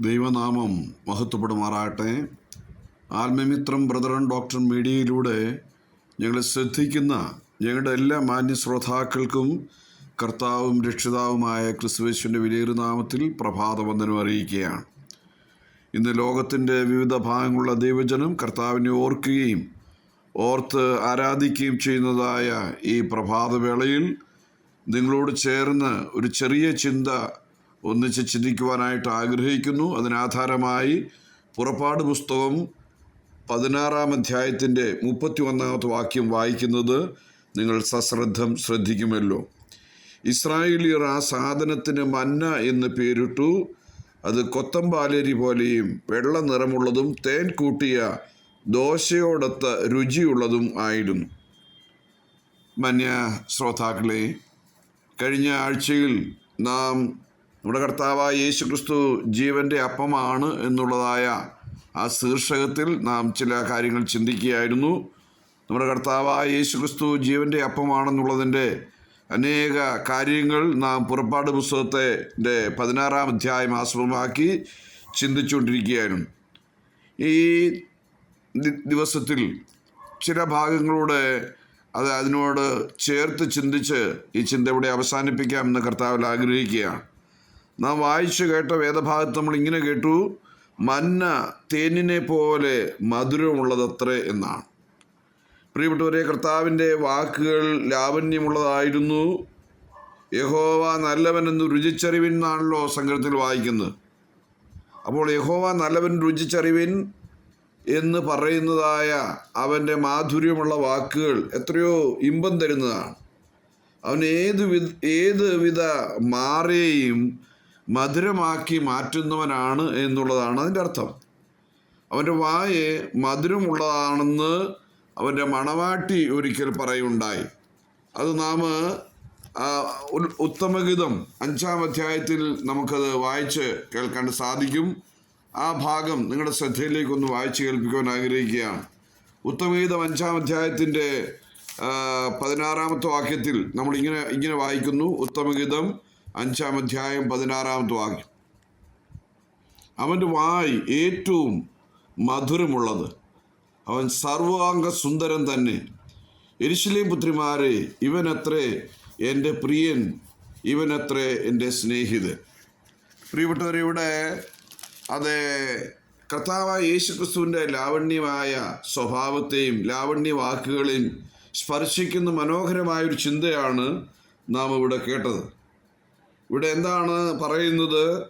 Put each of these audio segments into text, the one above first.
ദൈവനാമം മഹത്വപ്പെടുമാറാകട്ടെ. ആത്മമിത്രം brethren doctor മീഡിയയിലൂടെ ഞങ്ങളെ ശ്രദ്ധിക്കുന്ന ഞങ്ങളുടെ എല്ലാ മാന്യ ശ്രോതാക്കൾക്കും കർത്താവും രക്ഷിതാവുമായ ക്രിസ്തുവേശുവിന്റെ വിലയേറിയ നാമത്തിൽ പ്രഭാതവന്ദനം അറിയിക്കുകയാണ്. ഇന്ന് ലോകത്തിന്റെ വിവിധ ഭാഗങ്ങളുള്ള ദൈവജനം കർത്താവിനെ ഓർക്കുകയും ഓർത്ത് ആരാധിക്കുകയും ചെയ്യുന്നതായ ഈ പ്രഭാതവേളയിൽ നിങ്ങളോട് ചേർന്ന് ഒരു ചെറിയ ചിന്ത ഒന്നിച്ച് ചിന്തിക്കുവാനായിട്ട് ആഗ്രഹിക്കുന്നു. അതിനാധാരമായി പുറപ്പാട് പുസ്തകം പതിനാറാം അധ്യായത്തിന്റെ മുപ്പത്തി ഒന്നാമത്തെ വാക്യം വായിക്കുന്നത് നിങ്ങൾ സശ്രദ്ധം ശ്രദ്ധിക്കുമല്ലോ. ഇസ്രായേലിയർ ആ സാധനത്തിന് മന്ന എന്ന് പേരിട്ടു. അത് കൊത്തമ്പാലേരി പോലെയും വെള്ള നിറമുള്ളതും തേൻ കൂട്ടിയ ദോശയോടൊത്ത രുചിയുള്ളതും ആയിരുന്നു. മന്യ ശ്രോതാക്കളെ കഴിഞ്ഞ ആഴ്ചയിൽ നാം നമ്മുടെ കർത്താവായ യേശു ക്രിസ്തു ജീവന്റെ അപ്പമാണ് എന്നുള്ളതായ ആ ശീർഷകത്തിൽ നാം ചില കാര്യങ്ങൾ ചിന്തിക്കുകയായിരുന്നു. നമ്മുടെ കർത്താവായ യേശു ക്രിസ്തു ജീവന്റെ അപ്പമാണെന്നുള്ളതിന്റെ അനേക കാര്യങ്ങൾ നാം പുറപ്പാട് പുസ്തകത്തെ പതിനാറാം അധ്യായം ആസ്പദമാക്കി ചിന്തിച്ചുകൊണ്ടിരിക്കുകയായിരുന്നു. ഈ ദിവസത്തിൽ ചില ഭാഗങ്ങളുടെ അത് അതിനോട് ചേർത്ത് ചിന്തിച്ച് ഈ ചിന്ത ഇവിടെ അവസാനിപ്പിക്കാമെന്ന് കർത്താവിൽ ആഗ്രഹിക്കുകയാണ്. നാം വായിച്ചു കേട്ട വേദഭാഗത്ത് നമ്മൾ ഇങ്ങനെ കേട്ടു മന്ന തേനിനെ പോലെ മധുരമുള്ളതത്രേ എന്നാണ്. പ്രിയപ്പെട്ടവരെ കർത്താവിന്റെ വാക്കുകൾ ലാവണ്യമുള്ളതായിരുന്നു. യഹോവ നല്ലവനെന്ന് രുചിച്ചറിവിൻ എന്നാണല്ലോ സങ്കടത്തിൽ വായിക്കുന്നത്. അപ്പോൾ യഹോവ നല്ലവൻ രുചിച്ചറിവിൻ എന്ന് പറയുന്നതായ അവന്റെ മാധുര്യമുള്ള വാക്കുകൾ എത്രയോ ഇമ്പം തരുന്നതാണ്. അവൻ ഏത് വിധ ഏത് വിധ മാറേയും മധുരമാക്കി മാറ്റുന്നവനാണ് എന്നുള്ളതാണ് അതിന്റെ അർത്ഥം. അവന്റെ വായെ മധുരമുള്ളതാണെന്ന് അവന്റെ മണവാട്ടി ഒരിക്കൽ പറയുണ്ടായി. അത് നാം ഉത്തമഗീതം അഞ്ചാം അധ്യായത്തിൽ നമുക്കത് വായിച്ച് കേൾക്കാൻ സാധിക്കും. ആ ഭാഗം നിങ്ങളുടെ ശ്രദ്ധയിലേക്കൊന്ന് വായിച്ച് കേൾപ്പിക്കുവാൻ ആഗ്രഹിക്കുകയാണ്. ഉത്തമഗീതം അഞ്ചാം അധ്യായത്തിന്റെ പതിനാറാമത്തെ വാക്യത്തിൽ നമ്മൾ ഇങ്ങനെ ഇങ്ങനെ വായിക്കുന്നു. ഉത്തമഗീതം അഞ്ചാം അധ്യായം പതിനാറാമത്തെ വാക്യം. അവന്റെ വായ് ഏറ്റവും മധുരമുള്ളത്. അവൻ സർവാംഗ സുന്ദരൻ തന്നെ. എരിശിലേം പുത്രിമാരെ ഇവനത്രേ എന്റെ പ്രിയൻ ഇവനത്രേ എന്റെ സ്നേഹിതൻ. പ്രിയപ്പെട്ടവരിവിടെ അത് കർത്താവായ യേശുക്രിസ്തുവിന്റെ ലാവണ്യമായ സ്വഭാവത്തെയും ലാവണ്യ വാക്കുകളെയും സ്പർശിക്കുന്ന മനോഹരമായൊരു ചിന്തയാണ് നാം ഇവിടെ കേട്ടത്. ഇവിടെ എന്താണ് പറയുന്നത്?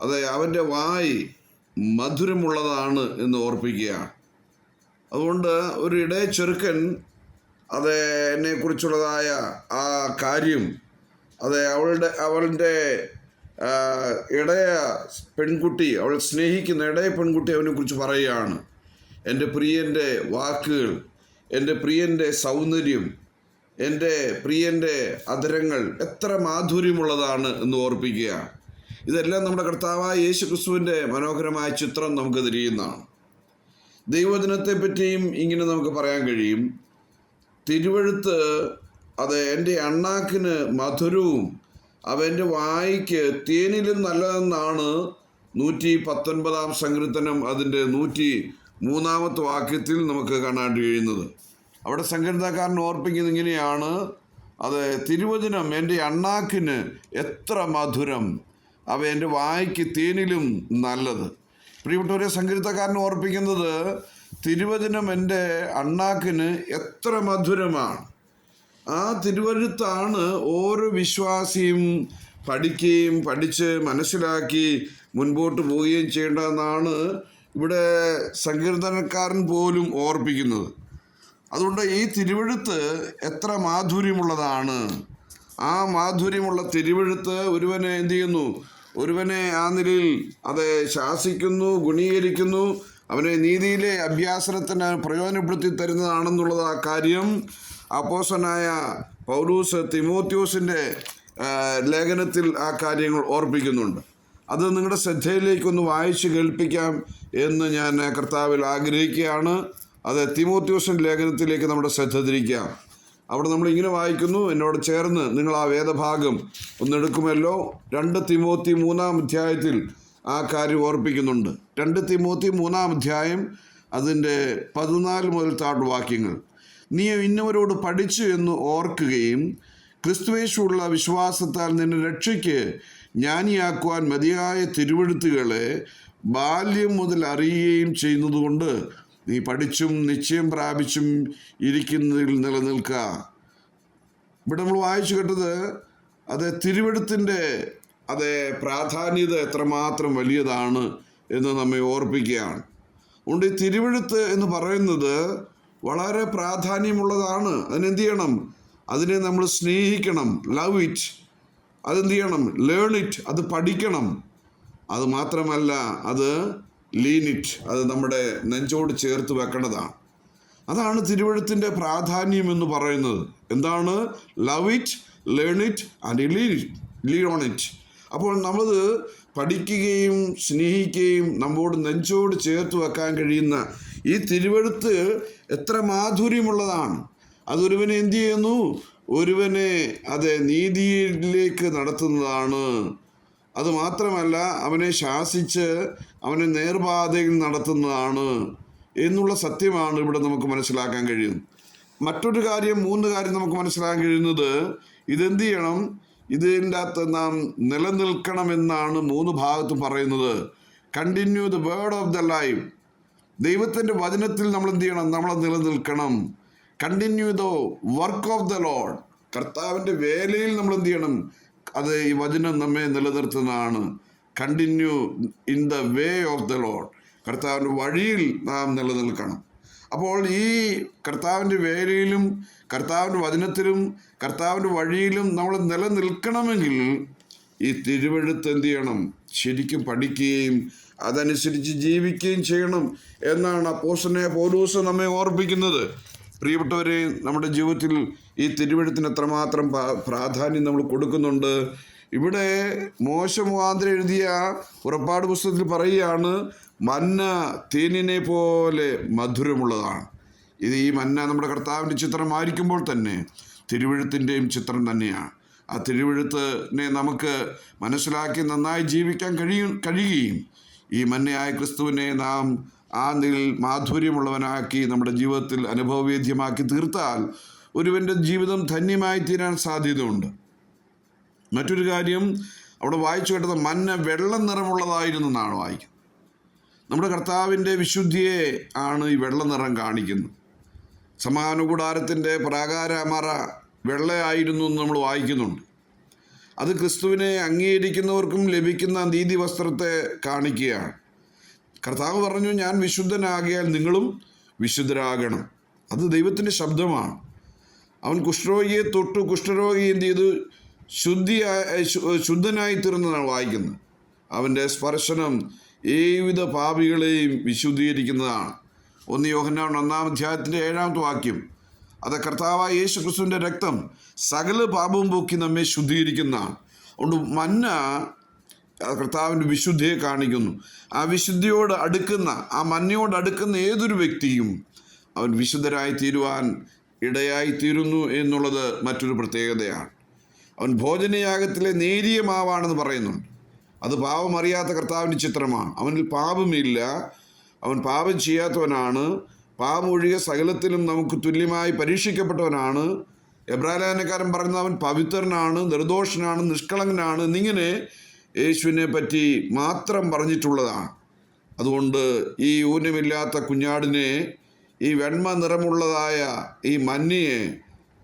അതെ അവന്റെ വായി മധുരമുള്ളതാണ് എന്ന് ഓർപ്പിക്കുകയാണ്. അതുകൊണ്ട് ഒരു ഇടയ ചെറുക്കൻ അത് എന്നെ കുറിച്ചുള്ളതായ ആ കാര്യം അത് അവളുടെ അവളുടെ ഇടയ പെൺകുട്ടി അവൾ സ്നേഹിക്കുന്ന ഇടയ പെൺകുട്ടി അവനെ കുറിച്ച് പറയുകയാണ്. എന്റെ പ്രിയന്റെ വാക്കുകൾ എന്റെ പ്രിയന്റെ സൗന്ദര്യം എന്റെ പ്രിയന്റെ അധരങ്ങൾ എത്ര മാധുര്യമുള്ളതാണ് എന്ന് ഓർപ്പിക്കുക. ഇതെല്ലാം നമ്മുടെ കർത്താവായ യേശു ക്രിസ്തുവിന്റെ മനോഹരമായ ചിത്രം നമുക്ക് തിരിയുന്നതാണ്. ദൈവദിനത്തെ പറ്റിയും ഇങ്ങനെ നമുക്ക് പറയാൻ കഴിയും. തിരുവഴുത്ത് അത് എന്റെ അണ്ണാക്കിന് മധുരവും അവന്റെ വായിക്ക് തേനിലും നല്ലതെന്നാണ് നൂറ്റി പത്തൊൻപതാം സങ്കീർത്തനം അതിന്റെ നൂറ്റി മൂന്നാമത്തെ വാക്യത്തിൽ നമുക്ക് കാണാൻ കഴിയുന്നത്. അവിടെ സങ്കീർത്തനക്കാരൻ ഓർപ്പിക്കുന്നത് ഇങ്ങനെയാണ്. അത് തിരുവചനം എന്റെ അണ്ണാക്കിന് എത്ര മധുരം അവ എന്റെ വായിക്ക് തേനിലും നല്ലത്. പ്രിയപ്പെട്ടവരെ സങ്കീർത്തക്കാരൻ ഓർപ്പിക്കുന്നത് തിരുവചനം എന്റെ അണ്ണാക്കിന് എത്ര മധുരമാണ്. ആ തിരുവഴുത്താണ് ഓരോ വിശ്വാസിയും പഠിക്കുകയും പഠിച്ച് മനസ്സിലാക്കി മുൻപോട്ട് പോവുകയും ചെയ്യേണ്ടതെന്നാണ് ഇവിടെ സങ്കീർത്തനക്കാരൻ പോലും ഓർപ്പിക്കുന്നത്. അതുകൊണ്ട് ഈ തിരുവഴുത്ത് എത്ര മാധുര്യമുള്ളതാണ്. ആ മാധുര്യമുള്ള തിരുവഴുത്ത് ഒരുവനെ എന്തു ചെയ്യുന്നു? ഒരുവനെ ആ നിലയിൽ അത് ശാസിക്കുന്നു ഗുണീകരിക്കുന്നു. അവനെ നീതിയിലെ അഭ്യാസനത്തിന് പ്രയോജനപ്പെടുത്തി തരുന്നതാണെന്നുള്ളത് ആ കാര്യം. അപ്പോസനായ പൗലൂസ് തിമോത്യോസിന്റെ ലേഖനത്തിൽ ആ കാര്യങ്ങൾ ഓർപ്പിക്കുന്നുണ്ട്. അത് നിങ്ങളുടെ ശ്രദ്ധയിലേക്കൊന്ന് വായിച്ച് കേൾപ്പിക്കാം എന്ന് ഞാൻ കർത്താവിൽ ആഗ്രഹിക്കുകയാണ്. അത് തിമോത്യോസൻ ലേഖനത്തിലേക്ക് നമ്മുടെ ശ്രദ്ധ തിരിക്കാം. അവിടെ നമ്മൾ ഇങ്ങനെ വായിക്കുന്നു എന്നോട് ചേർന്ന് നിങ്ങൾ ആ വേദഭാഗം ഒന്നെടുക്കുമല്ലോ രണ്ട് തിമോത്തി മൂന്നാം അധ്യായത്തിൽ ആ കാര്യം ഓർപ്പിക്കുന്നുണ്ട്. രണ്ട് തിമോത്തി മൂന്നാം അധ്യായം അതിന്റെ പതിനാല് മുതൽ താഴ് വാക്യങ്ങൾ. നീ ഇന്നവരോട് പഠിച്ചു എന്ന് ഓർക്കുകയും ക്രിസ്തുവേശുള്ള വിശ്വാസത്താൽ നിന്നെ രക്ഷയ്ക്ക് ജ്ഞാനിയാക്കുവാൻ മതിയായ തിരുവെഴുത്തുകളെ ബാല്യം മുതൽ അറിയുകയും ചെയ്യുന്നതുകൊണ്ട് നീ പഠിച്ചും നിശ്ചയം പ്രാപിച്ചും ഇരിക്കുന്നതിൽ നിലനിൽക്ക. ഇവിടെ നമ്മൾ വായിച്ചു കേട്ടത് അത് തിരുവെടുത്തിന്റെ അത് പ്രാധാന്യത എത്രമാത്രം വലിയതാണ് എന്ന് നമ്മെ ഓർപ്പിക്കുകയാണ്. അതുകൊണ്ട് ഈ തിരുവെഴുത്ത് എന്ന് പറയുന്നത് വളരെ പ്രാധാന്യമുള്ളതാണ്. അതിനെന്ത് ചെയ്യണം? അതിനെ നമ്മൾ സ്നേഹിക്കണം. ലവ് ഇറ്റ് അതെന്ത് ചെയ്യണം? ലേൺ ഇറ്റ് അത് പഠിക്കണം. അത് മാത്രമല്ല അത് ലീൻ ഇറ്റ് അത് നമ്മുടെ നെഞ്ചോട് ചേർത്ത് വെക്കേണ്ടതാണ്. അതാണ് തിരുവഴുത്തിന്റെ പ്രാധാന്യം എന്ന് പറയുന്നത്. എന്താണ്? Love it learn it and lean on it അപ്പോൾ നമ്മളത് പഠിക്കുകയും സ്നേഹിക്കുകയും നമ്മോട് നെഞ്ചോട് ചേർത്ത് വെക്കാൻ കഴിയുന്ന ഈ തിരുവഴുത്ത് എത്ര മാധുര്യമുള്ളതാണ്. അതൊരുവനെ എന്തു ചെയ്യുന്നു? ഒരുവനെ അതെ നീതിയിലേക്ക് നടത്തുന്നതാണ്. അത് മാത്രമല്ല അവനെ ശാസിച്ച് അവനെ നേർപാതയിൽ നടത്തുന്നതാണ് എന്നുള്ള സത്യമാണ് ഇവിടെ നമുക്ക് മനസ്സിലാക്കാൻ കഴിയുന്നത് മറ്റൊരു കാര്യം മൂന്ന് കാര്യം നമുക്ക് മനസ്സിലാക്കാൻ കഴിയുന്നത് ഇതെന്ത് ചെയ്യണം? ഇതിന്റെ അകത്ത് നാം നിലനിൽക്കണമെന്നാണ് മൂന്ന് ഭാഗത്തും പറയുന്നത്. Continue the word of the life ദൈവത്തിന്റെ വചനത്തിൽ നമ്മൾ എന്ത് ചെയ്യണം? നമ്മൾ നിലനിൽക്കണം. Continue the work of the Lord കർത്താവിന്റെ വേലയിൽ നമ്മൾ എന്ത് ചെയ്യണം? അത് ഈ വചനം നമ്മെ നിലനിർത്തുന്നതാണ്. Continue in the way of the Lord കർത്താവിന്റെ വഴിയിൽ നാം നിലനിൽക്കണം. അപ്പോൾ ഈ കർത്താവിന്റെ വേലയിലും കർത്താവിന്റെ വചനത്തിലും കർത്താവിന്റെ വഴിയിലും നമ്മൾ നിലനിൽക്കണമെങ്കിൽ ഈ തിരുവഴുത്ത് എന്ത് ചെയ്യണം? ശരിക്കും പഠിക്കുകയും അതനുസരിച്ച് ജീവിക്കുകയും ചെയ്യണം എന്നാണ് അപ്പോസനെ പോലൂസ് നമ്മെ ഓർപ്പിക്കുന്നത് പ്രിയപ്പെട്ടവരെ നമ്മുടെ ജീവിതത്തിൽ ഈ തിരുവഴുത്തിന് എത്രമാത്രം പ്രാധാന്യം നമ്മൾ കൊടുക്കുന്നുണ്ട്. ഇവിടെ മോശ മുഖാന്തരം എഴുതിയ പുറപ്പാട് പുസ്തകത്തിൽ പറയുകയാണ് മന്ന തേനിനെ പോലെ മധുരമുള്ളതാണ്. ഇത് ഈ മന്ന നമ്മുടെ കർത്താവിന്റെ ചിത്രമായിരിക്കുമ്പോൾ തന്നെ തിരുവഴുത്തിന്റെയും ചിത്രം തന്നെയാണ്. ആ തിരുവഴുത്തിനെ നമുക്ക് മനസ്സിലാക്കി നന്നായി ജീവിക്കാൻ കഴിയും കഴിയുകയും ഈ മന്നയായ ക്രിസ്തുവിനെ നാം ആ നിൽ മാധുര്യമുള്ളവനാക്കി നമ്മുടെ ജീവിതത്തിൽ അനുഭവവേദ്യമാക്കി തീർത്താൽ ഒരുവന്റെ ജീവിതം ധന്യമായി തീരാൻ സാധ്യതയുണ്ട്. മറ്റൊരു കാര്യം അവിടെ വായിച്ചു കേട്ടത് മഞ്ഞ വെള്ളം നിറമുള്ളതായിരുന്നു എന്നാണ് വായിക്കുന്നത്. നമ്മുടെ കർത്താവിന്റെ വിശുദ്ധിയെ ആണ് ഈ വെള്ള നിറം കാണിക്കുന്നത്. സമാനുകൂടാരത്തിന്റെ പ്രാകാരമറ വെള്ളയായിരുന്നു എന്ന് നമ്മൾ വായിക്കുന്നുണ്ട്. അത് ക്രിസ്തുവിനെ അംഗീകരിക്കുന്നവർക്കും ലഭിക്കുന്ന നീതി വസ്ത്രത്തെ കാണിക്കുകയാണ്. കർത്താവ് പറഞ്ഞു ഞാൻ വിശുദ്ധനാകിയാൽ നിങ്ങളും വിശുദ്ധരാകണം. അത് ദൈവത്തിന്റെ ശബ്ദമാണ്. അവൻ കുഷ്ഠരോഗിയെ തൊട്ടു കുഷ്ഠരോഗി എന്ത് ചെയ്തു? ശുദ്ധിയായി ശുദ്ധനായി തീർന്നതാണ് വായിക്കുന്നത് അവന്റെ സ്പർശനം ഏവിധ പാപികളെയും വിശുദ്ധീകരിക്കുന്നതാണ്. ഒന്ന് യോഹന്നാൻ ഒന്നാം അധ്യായത്തിന്റെ ഏഴാമത്തെ വാക്യം. അത് കർത്താവായ യേശു ക്രിസ്തുവിന്റെ രക്തം സകല പാപവും പോക്കി നമ്മെ ശുദ്ധീകരിക്കുന്നതാണ്. അതുകൊണ്ട് മന്ന കർത്താവിന്റെ വിശുദ്ധിയെ കാണിക്കുന്നു. ആ വിശുദ്ധിയോട് അടുക്കുന്ന ആ മഞ്ഞയോട് അടുക്കുന്ന ഏതൊരു വ്യക്തിയും അവൻ വിശുദ്ധരായി തീരുവാൻ ഇടയായി തീരുന്നു എന്നുള്ളത് മറ്റൊരു പ്രത്യേകതയാണ്. അവൻ ഭോജനയാഗത്തിലെ നേരിയ മാവാണെന്ന് പറയുന്നുണ്ട്. അത് പാപം അറിയാത്ത കർത്താവിന്റെ ചിത്രമാണ്. അവനിൽ പാപമില്ല. അവൻ പാപം ചെയ്യാത്തവനാണ്. പാപം ഒഴികെ സകലത്തിലും നമുക്ക് തുല്യമായി പരീക്ഷിക്കപ്പെട്ടവനാണ്. എബ്രാലാനക്കാരൻ പറയുന്ന അവൻ പവിത്രനാണ് നിർദോഷനാണ് നിഷ്കളങ്കനാണ് എന്നിങ്ങനെ യേശുവിനെ പറ്റി മാത്രം പറഞ്ഞിട്ടുള്ളതാണ്. അതുകൊണ്ട് ഈ ഊനമില്ലാത്ത കുഞ്ഞാടിനെ ഈ വെണ്മ നിറമുള്ളതായ ഈ മഞ്ഞയെ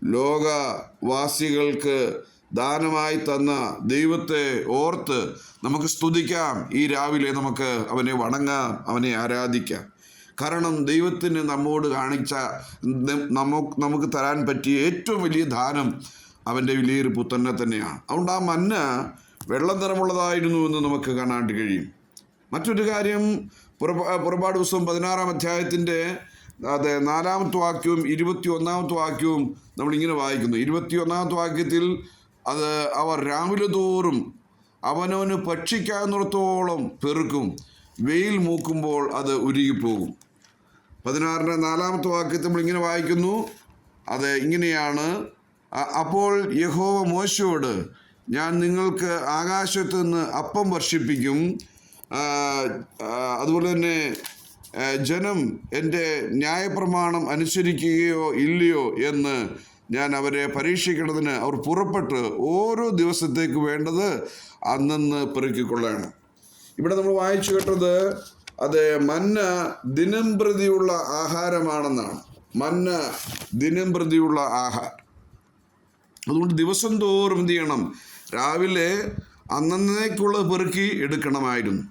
ലോകവാസികൾക്ക് ദാനമായി തന്ന ദൈവത്തെ ഓർത്ത് നമുക്ക് സ്തുതിക്കാം. ഈ രാവിലെ നമുക്ക് അവനെ വണങ്ങാം അവനെ ആരാധിക്കാം. കാരണം ദൈവത്തിന് നമ്മോട് കാണിച്ച നമുക്ക് നമുക്ക് തരാൻ പറ്റിയ ഏറ്റവും വലിയ ദാനം അവന്റെ വലിയൊരു പുത്രനെ തന്നെയാണ്. അതുകൊണ്ട് ആ മഞ്ഞ വെള്ള തരമുള്ളതായിരുന്നു എന്ന് നമുക്ക് കാണാൻ കഴിയും. മറ്റൊരു കാര്യം പുറപാ പുറപ്പാട് പുസ്തകം പതിനാറാം അധ്യായത്തിന്റെ അതെ നാലാമത്തെ വാക്യവും ഇരുപത്തി ഒന്നാമത്തെ വാക്യവും നമ്മളിങ്ങനെ വായിക്കുന്നു. ഇരുപത്തി ഒന്നാമത്തെ വാക്യത്തിൽ അത് അവർ രാവിലെ തോറും അവനവന് ഭക്ഷിക്കാവുന്നിടത്തോളം പെറുക്കും. വെയിൽ മൂക്കുമ്പോൾ അത് ഉരുകിപ്പോകും. പതിനാറിന്റെ നാലാമത്തെ വാക്യത്തിൽ നമ്മളിങ്ങനെ വായിക്കുന്നു. അത് ഇങ്ങനെയാണ്. അപ്പോൾ യഹോവ മോശയോട് ഞാൻ നിങ്ങൾക്ക് ആകാശത്ത് നിന്ന് അപ്പം വർഷിപ്പിക്കും. അതുപോലെ തന്നെ ജനം എന്റെ ന്യായപ്രമാണം അനുസരിക്കുകയോ ഇല്ലയോ എന്ന് ഞാൻ അവരെ പരീക്ഷിക്കേണ്ടതിന് അവർ പുറപ്പെട്ട് ഓരോ ദിവസത്തേക്ക് വേണ്ടത് അന്നന്ന് പെറുക്കിക്കൊള്ളണം ഇവിടെ നമ്മൾ വായിച്ചു കേട്ടത് അത് മന്ന ദിനം പ്രതിയുള്ള ആഹാരമാണെന്നാണ്. മന്ന ദിനം പ്രതിയുള്ള ആഹാരം. അതുകൊണ്ട് ദിവസം തോറും എന്ത് ചെയ്യണം? രാവിലെ അന്നേക്കുള്ള പെറുക്കി എടുക്കണമായിരുന്നു.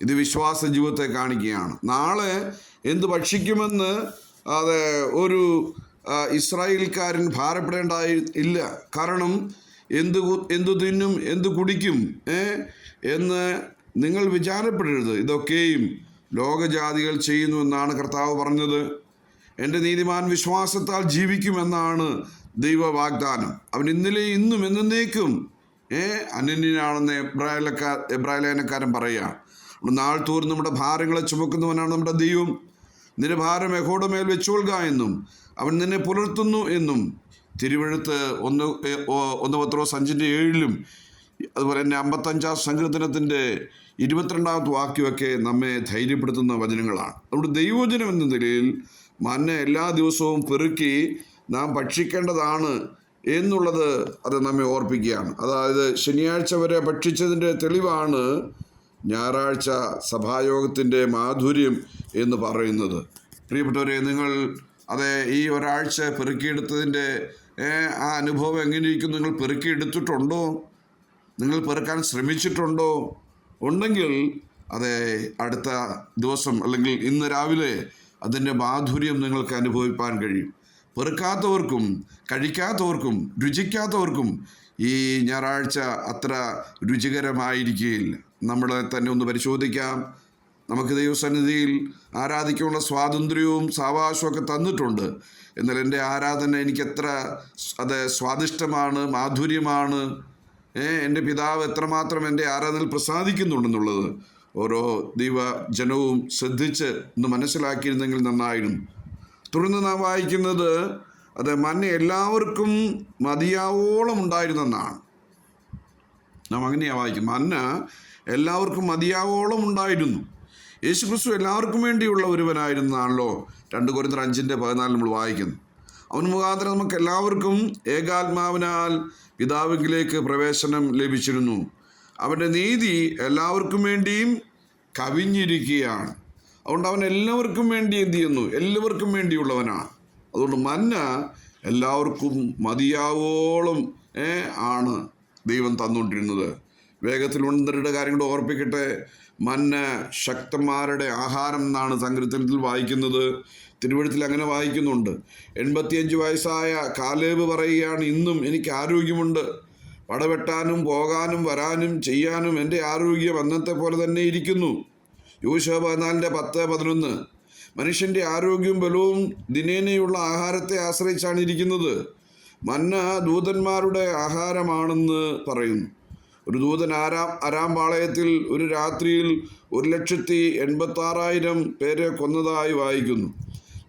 ഇത് വിശ്വാസ ജീവിതത്തെ കാണിക്കുകയാണ്. നാളെ എന്ത് ഭക്ഷിക്കുമെന്ന് അത് ഒരു ഇസ്രായേൽക്കാരൻ ഭാരപ്പെടേണ്ടായി ഇല്ല. കാരണം എന്ത് എന്തു തിന്നും എന്തു കുടിക്കും എന്ന് നിങ്ങൾ വിചാരപ്പെടരുത്. ഇതൊക്കെയും ലോകജാതികൾ ചെയ്യുന്നു എന്നാണ് കർത്താവ് പറഞ്ഞത്. എന്റെ നീതിമാൻ വിശ്വാസത്താൽ ജീവിക്കുമെന്നാണ് ദൈവവാഗ്ദാനം. അവൻ ഇന്നലെ ഇന്നും എന്നേക്കും ഏ അനന്യനാണെന്ന് എബ്രായലക്കാർ എബ്രായലേനക്കാരൻ പറയുക നാൾ തോറും നമ്മുടെ ഭാരങ്ങളെ ചുമക്കുന്നവനാണ് നമ്മുടെ ദൈവം. നിന്റെ ഭാരം യഹോയുടെ മേൽ വെച്ചുകൊള്ളുക എന്നും അവൻ നിന്നെ പുലർത്തുന്നു എന്നും. തിരുവഴുത്ത് ഒന്ന് ഒന്ന് പത്രോ സഞ്ചിന്റെ ഏഴിലും അതുപോലെ തന്നെ അമ്പത്തഞ്ചാം സങ്കീർത്തനത്തിന്റെ ഇരുപത്തിരണ്ടാമത്തെ വാക്യമൊക്കെ നമ്മെ ധൈര്യപ്പെടുത്തുന്ന വചനങ്ങളാണ്. നമ്മുടെ ദൈവോചനം എന്ന നിലയിൽ മന്ന എല്ലാ ദിവസവും പെറുക്കി നാം ഭക്ഷിക്കേണ്ടതാണ് എന്നുള്ളത് അത് നമ്മെ ഓർപ്പിക്കുകയാണ്. അതായത് ശനിയാഴ്ച വരെ ഭക്ഷിച്ചതിന്റെ തെളിവാണ് ഞായറാഴ്ച സഭായോഗത്തിന്റെ മാധുര്യം എന്ന് പറയുന്നത്. പ്രിയപ്പെട്ടവരെ നിങ്ങൾ അതെ ഈ ഒരാഴ്ച പെറുക്കിയെടുത്തതിന്റെ ആ അനുഭവം എങ്ങനെയിരിക്കും നിങ്ങൾ പെറുക്കിയെടുത്തിട്ടുണ്ടോ? നിങ്ങൾ പെറുക്കാൻ ശ്രമിച്ചിട്ടുണ്ടോ? ഉണ്ടെങ്കിൽ അതെ അടുത്ത ദിവസം അല്ലെങ്കിൽ ഇന്ന് രാവിലെ അതിന്റെ മാധുര്യം നിങ്ങൾക്ക് അനുഭവിപ്പാൻ കഴിയും. പെറുക്കാത്തവർക്കും കഴിക്കാത്തവർക്കും രുചിക്കാത്തവർക്കും ഈ ഞായറാഴ്ച അത്ര രുചികരമായിരിക്കുകയില്ല നമ്മളെ തന്നെ ഒന്ന് പരിശോധിക്കാം. നമുക്ക് ദൈവസന്നിധിയിൽ ആരാധിക്കാനുള്ള സ്വാതന്ത്ര്യവും സാവകാശവും ഒക്കെ തന്നിട്ടുണ്ട്. എന്നാൽ എന്റെ ആരാധന എനിക്ക് എത്ര അത് സ്വാദിഷ്ടമാണ് മാധുര്യമാണ്. എന്റെ പിതാവ് എത്രമാത്രം എന്റെ ആരാധനയിൽ പ്രസാദിക്കുന്നുണ്ടെന്നുള്ളത് ഓരോ ദൈവജനവും ശ്രദ്ധിച്ച് ഒന്ന് മനസ്സിലാക്കിയിരുന്നെങ്കിൽ നന്നായിരുന്നു. തുടർന്ന് നാം വായിക്കുന്നത് അത് മന്ന എല്ലാവർക്കും മതിയാവോളം ഉണ്ടായിരുന്നെന്നാണ് നാം അങ്ങനെയാണ് വായിക്കും മന്ന എല്ലാവർക്കും മതിയാവോളം ഉണ്ടായിരുന്നു. യേശുക്രിസ്തു എല്ലാവർക്കും വേണ്ടിയുള്ള ഒരുവനായിരുന്നാണല്ലോ. രണ്ട് കുറിന്തർ അഞ്ചിന്റെ പതിനാല് നമ്മൾ വായിക്കുന്നു. അവൻ മുഖാന്തരം നമുക്ക് എല്ലാവർക്കും ഏകാത്മാവിനാൽ പിതാവിലേക്ക് പ്രവേശനം ലഭിച്ചിരുന്നു. അവന്റെ നീതി എല്ലാവർക്കും വേണ്ടിയും കവിഞ്ഞിരിക്കുകയാണ്. അതുകൊണ്ട് അവൻ എല്ലാവർക്കും വേണ്ടി എന്ത് ചെയ്യുന്നു? എല്ലാവർക്കും വേണ്ടിയുള്ളവനാണ്. അതുകൊണ്ട് മന്ന എല്ലാവർക്കും മതിയാവോളം ആണ് ദൈവം തന്നുകൊണ്ടിരുന്നത്. വേഗത്തിൽ ഉണ്ടരുടെ കാര്യങ്ങൾ കൂടെ ഓർപ്പിക്കട്ടെ. മന്ന ശക്തന്മാരുടെ ആഹാരം എന്നാണ് സങ്കീർത്തനത്തിൽ വായിക്കുന്നത്. തിരുവഴുത്തിൽ അങ്ങനെ വായിക്കുന്നുണ്ട്. എൺപത്തിയഞ്ച് വയസ്സായ കാലേബ് പറയുകയാണ് ഇന്നും എനിക്ക് ആരോഗ്യമുണ്ട്. പടവെട്ടാനും പോകാനും വരാനും ചെയ്യാനും എന്റെ ആരോഗ്യം അന്നത്തെ പോലെ തന്നെ ഇരിക്കുന്നു. യൂശ പതിനാലിന്റെ പത്ത് പതിനൊന്ന്. മനുഷ്യന്റെ ആരോഗ്യവും ബലവും ദിനേനയുള്ള ആഹാരത്തെ ആശ്രയിച്ചാണ് ഇരിക്കുന്നത്. മന്ന ദൂതന്മാരുടെ ആഹാരമാണെന്ന് പറയുന്നു. ഒരു ദൂതൻ ആരാം അരാം പാളയത്തിൽ ഒരു രാത്രിയിൽ ഒരു ലക്ഷത്തി എൺപത്താറായിരം പേരെ കൊന്നതായി വായിക്കുന്നു.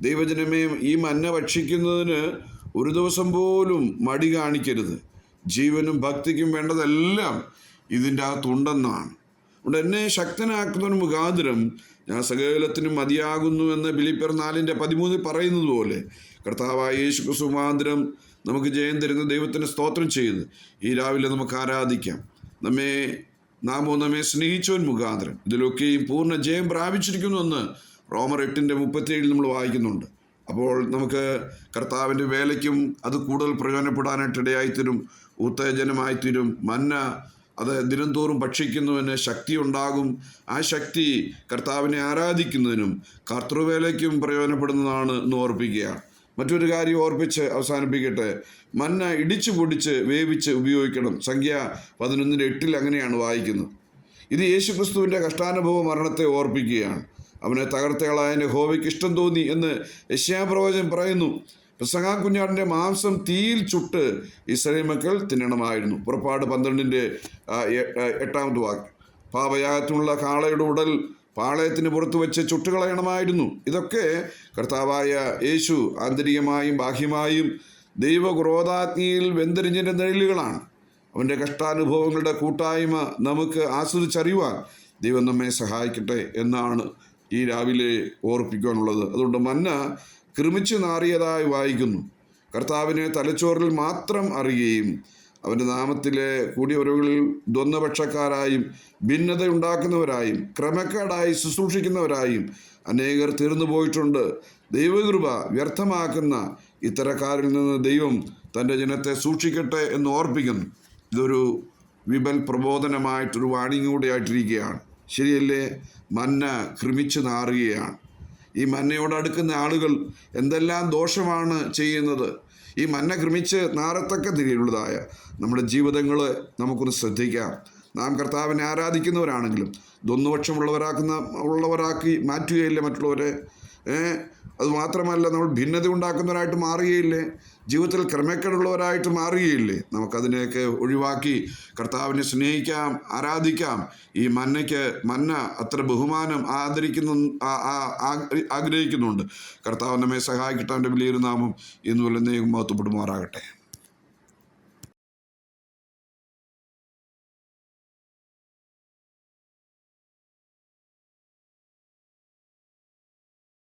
ദൈവജനമേ ഈ മന്ന ഭക്ഷിക്കുന്നതിന് ഒരു ദിവസം പോലും മടി കാണിക്കരുത്. ജീവനും ഭക്തിക്കും വേണ്ടതെല്ലാം ഇതിന്റെ അകത്തുണ്ടെന്നാണ്. അതുകൊണ്ട് എന്നെ ശക്തനാക്കുന്നതിന് മുഖാന്തരം ഞാൻ സകലത്തിനും മതിയാകുന്നു എന്ന് ബിലിപ്പർ നാലിന്റെ പതിമൂന്നിൽ പറയുന്നത് പോലെ കർത്താവായ യേശു ക്രിസ്തുമാന്തരം നമുക്ക് ജയം തരുന്ന ദൈവത്തിന് സ്തോത്രം ചെയ്ത് ഈ രാവിലെ നമുക്ക് ആരാധിക്കാം. നമ്മെ നാമോ നമ്മെ സ്നേഹിച്ചവൻ മുഖാന്തരം. ഇതിലൊക്കെയും പൂർണ ജയം പ്രാപിച്ചിരിക്കുന്നുവെന്ന് റോമർ എട്ടിന്റെ മുപ്പത്തിയേഴിൽ നമ്മൾ വായിക്കുന്നുണ്ട്. അപ്പോൾ നമുക്ക് കർത്താവിന്റെ വേലയ്ക്കും അത് കൂടുതൽ പ്രയോജനപ്പെടാനായിട്ട് ഇടയായിത്തീരും ഉത്തേജനമായിത്തീരും. മന്ന അത് ദിനംതോറും ഭക്ഷിക്കുന്നതിന് ശക്തി ഉണ്ടാകും ആ ശക്തി കർത്താവിനെ ആരാധിക്കുന്നതിനും കർത്തൃവേലയ്ക്കും പ്രയോജനപ്പെടുന്നതാണ് എന്ന് ഓർപ്പിക്കുക. മറ്റൊരു കാര്യം ഓർപ്പിച്ച് അവസാനിപ്പിക്കട്ടെ. മന്ന ഇടിച്ചു പൊടിച്ച് വേവിച്ച് ഉപയോഗിക്കണം. സംഖ്യ പതിനൊന്നിന്റെ എട്ടിൽ അങ്ങനെയാണ് വായിക്കുന്നത്. ഇത് യേശുക്രിസ്തുവിന്റെ കഷ്ടാനുഭവ മരണത്തെ ഓർപ്പിക്കുകയാണ്. അവനെ തകർത്തകളായ ഹോവയ്ക്ക് ഇഷ്ടം തോന്നി എന്ന് യശ്യാപ്രവചൻ പറയുന്നു. പ്രസംഗാ കുഞ്ഞാടിന്റെ മാംസം തീയിൽ ചുട്ട് ഇസ്രയേൽ മക്കൾ തിന്നണമായിരുന്നു. പുറപ്പാട് പന്ത്രണ്ടിന്റെ എട്ടാമത് വാക്ക് പാപയാഗത്തിനുള്ള കാളയുടെ ഉടൽ പാളയത്തിന് പുറത്ത് വെച്ച് ചുട്ടുകളയണമായിരുന്നു ഇതൊക്കെ കർത്താവായ യേശു ആന്തരികമായും ബാഹ്യമായും ദൈവക്രോധാഗ്നിയിൽ വെന്തരിഞ്ഞിന്റെ നിഴലുകളാണ്. അവന്റെ കഷ്ടാനുഭവങ്ങളുടെ കൂട്ടായ്മ നമുക്ക് ആസ്വദിച്ചറിയുവാൻ ദൈവം നമ്മെ സഹായിക്കട്ടെ എന്നാണ് ഈ രാവിലെ ഓർപ്പിക്കാനുള്ളത് അതുകൊണ്ട് മന്ന ക്രമിച്ചു നാറിയതായി വായിക്കുന്നു. കർത്താവിനെ തലച്ചോറിൽ മാത്രം അറിയുകയും അവന്റെ നാമത്തിലെ കൂടിയവരുകളിൽ ദ്വന്ദ്പക്ഷക്കാരായും ഭിന്നത ഉണ്ടാക്കുന്നവരായും ക്രമക്കേടായി ശുശ്രൂഷിക്കുന്നവരായും അനേകർ തീർന്നു പോയിട്ടുണ്ട്. ദൈവകൃപ വ്യർത്ഥമാക്കുന്ന ഇത്തരക്കാരിൽ നിന്ന് ദൈവം തന്റെ ജനത്തെ സൂക്ഷിക്കട്ടെ എന്ന് ഓർപ്പിക്കുന്നു. ഇതൊരു വിപൽ പ്രബോധനമായിട്ടൊരു വാണിംഗ് കൂടെ ആയിട്ടിരിക്കുകയാണ്. ശരിയല്ലേ? മന്ന ക്രമിച്ചു നാറുകയാണ്. ഈ മന്നയോട് അടുക്കുന്ന ആളുകൾ എന്തെല്ലാം ദോഷമാണ് ചെയ്യുന്നത്? ഈ മന്ന ക്രമിച്ച് നാരത്തക്ക തിരിയുള്ളതായ നമ്മുടെ ജീവിതങ്ങൾ നമുക്കൊന്ന് ശ്രദ്ധിക്കാം. നാം കർത്താവിനെ ആരാധിക്കുന്നവരാണെങ്കിലും ദൊന്നുപക്ഷമുള്ളവരാക്കുന്ന ഉള്ളവരാക്കി മാറ്റുകയില്ല മറ്റുള്ളവരെ ഏ അത് മാത്രമല്ല നമ്മൾ ഭിന്നത ഉണ്ടാക്കുന്നവരായിട്ട് മാറുകയില്ലേ? ജീവിതത്തിൽ ക്രമക്കേടുള്ളവരായിട്ട് മാറുകയില്ലേ? നമുക്കതിനെയൊക്കെ ഒഴിവാക്കി കർത്താവിനെ സ്നേഹിക്കാം ആരാധിക്കാം. ഈ മന്നയ്ക്ക് മന്ന അത്ര ബഹുമാനം ആദരിക്കുന്ന ആഗ്രഹിക്കുന്നുണ്ട്. കർത്താവ് നമ്മെ സഹായിക്കട്ടെ അവന്റെ വലിയൊരു നാമം ഇന്നുപോലെ മഹത്വപ്പെടുമാറാകട്ടെ.